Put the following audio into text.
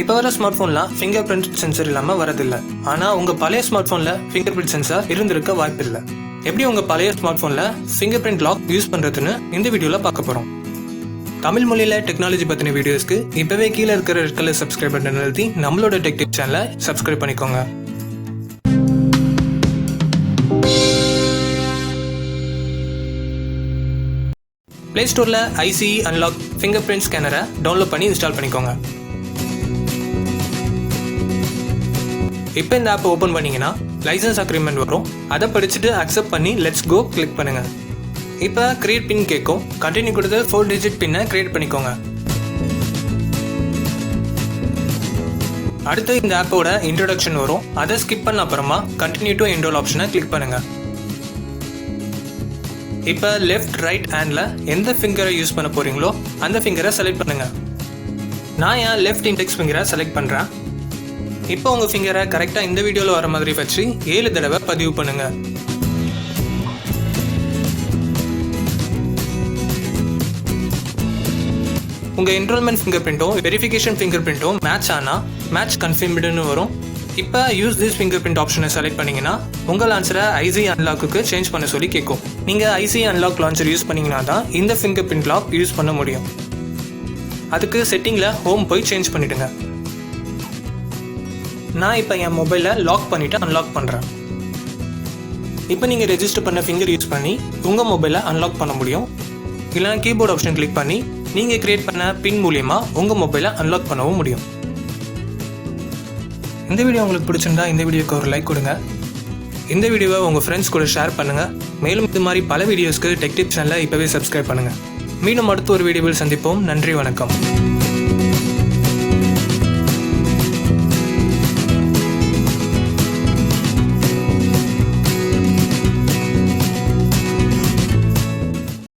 இப்போ வர ஸ்மார்ட் போன்லாம் ஃபிங்கர் பிரிண்ட் சென்சர் இல்லாமல் வரதில்லை. ஆனால் உங்கள் பழைய ஸ்மார்ட் ஃபோனில் ஃபிங்கர் பிரிண்ட் சென்சார் இருந்திருக்க வாய்ப்பில்லை. எப்படி உங்கள் பழைய ஸ்மார்ட் ஃபோனில் ஃபிங்கர் பிரிண்ட் லாக் யூஸ் பண்ணுறதுன்னு இந்த வீடியோவில் பார்க்க போகிறோம் தமிழ் மொழியில் டெக்னாலஜி பற்றின வீடியோஸ்க்கு இப்போவே கீழே இருக்கிற ரெட் கலர் சப்ஸ்கிரைப் பட்டன் அழுத்தி நம்மளோட டெக் சேனலை சப்ஸ்கிரைப் பண்ணிக்கோங்க. ப்ளே ஸ்டோரில் ஐசிஇ அன்லாக் ஃபிங்கர் பிரிண்ட் ஸ்கேனரை டவுன்லோட் பண்ணி இன்ஸ்டால் பண்ணிக்கோங்க. இப்போ இந்த ஆப்பை ஓப்பன் பண்ணிங்கன்னா லைசன்ஸ் அக்ரிமெண்ட் வரும். அதை படிச்சுட்டு அக்செப்ட் பண்ணி லெட்ஸ் கோ கிளிக் பண்ணுங்க. இப்போ கிரியேட் பின் கேட்கும். கண்டினியூ கொடுத்து ஃபோர் டிஜிட் பின்னை கிரியேட் பண்ணிக்கோங்க. அடுத்து இந்த ஆப்போட இன்ட்ரடக்ஷன் வரும். அதை ஸ்கிப் பண்ண அப்புறமா கண்டினியூ டு என்ரோல் ஆப்ஷனை கிளிக் பண்ணுங்க. இப்போ லெஃப்ட் ரைட் ஹேண்டில் எந்த ஃபிங்கரை யூஸ் பண்ண போறீங்களோ அந்த ஃபிங்கரை செலக்ட் பண்ணுங்க. நான் என் லெஃப்ட் இண்டெக்ஸ் ஃபிங்கரை செலக்ட் பண்ணுறேன் இப்போ உங்கள் ஃபிங்கரை கரெக்டாக இந்த வீடியோவில் வர மாதிரி வச்சு ஏழு தடவை பதிவு பண்ணுங்கள் உங்கள் என்ரோல்மெண்ட் ஃபிங்கர் பிரிண்ட்டும் வெரிஃபிகேஷன் ஃபிங்கர் பிரிண்ட்டும் மேட்ச் ஆனால் மேட்ச் கன்ஃபர்ம்டுன்னு வரும். இப்போ யூஸ் திஸ் ஃபிங்கர் பிரிண்ட் ஆப்ஷனை செலக்ட் பண்ணீங்கன்னா உங்கள் ஆன்சரை ஐசி அன்லாக்குக்கு சேஞ்ச் பண்ண சொல்லி கேட்கும். நீங்கள் ஐசி அன்லாக் லான்ச்சர் யூஸ் பண்ணிங்கன்னா தான் இந்த ஃபிங்கர் பிரிண்ட் லாக் யூஸ் பண்ண முடியும். அதுக்கு செட்டிங்கில் ஹோம் போய் சேஞ்ச் பண்ணிவிடுங்க நான் இப்போ என் மொபைலை லாக் பண்ணிவிட்டு அன்லாக் பண்ணுறேன் இப்போ நீங்கள் ரெஜிஸ்டர் பண்ண ஃபிங்கர் யூஸ் பண்ணி உங்கள் மொபைலை அன்லாக் பண்ண முடியும். இல்லைனா கீபோர்ட் ஆப்ஷன் கிளிக் பண்ணி நீங்கள் கிரியேட் பண்ண பின் மூலயமா உங்கள் மொபைலை அன்லாக் பண்ணவும் முடியும். இந்த வீடியோ உங்களுக்கு பிடிச்சிருந்தா இந்த வீடியோக்கு ஒரு லைக் கொடுங்க. இந்த வீடியோவை உங்கள் ஃப்ரெண்ட்ஸ் கூட ஷேர் பண்ணுங்கள் மேலும் இது மாதிரி பல வீடியோஸ்க்கு டெக் டிப் சேனலை இப்போவே சப்ஸ்கிரைப் பண்ணுங்கள் மீண்டும் அடுத்த ஒரு வீடியோவில் சந்திப்போம். நன்றி வணக்கம்.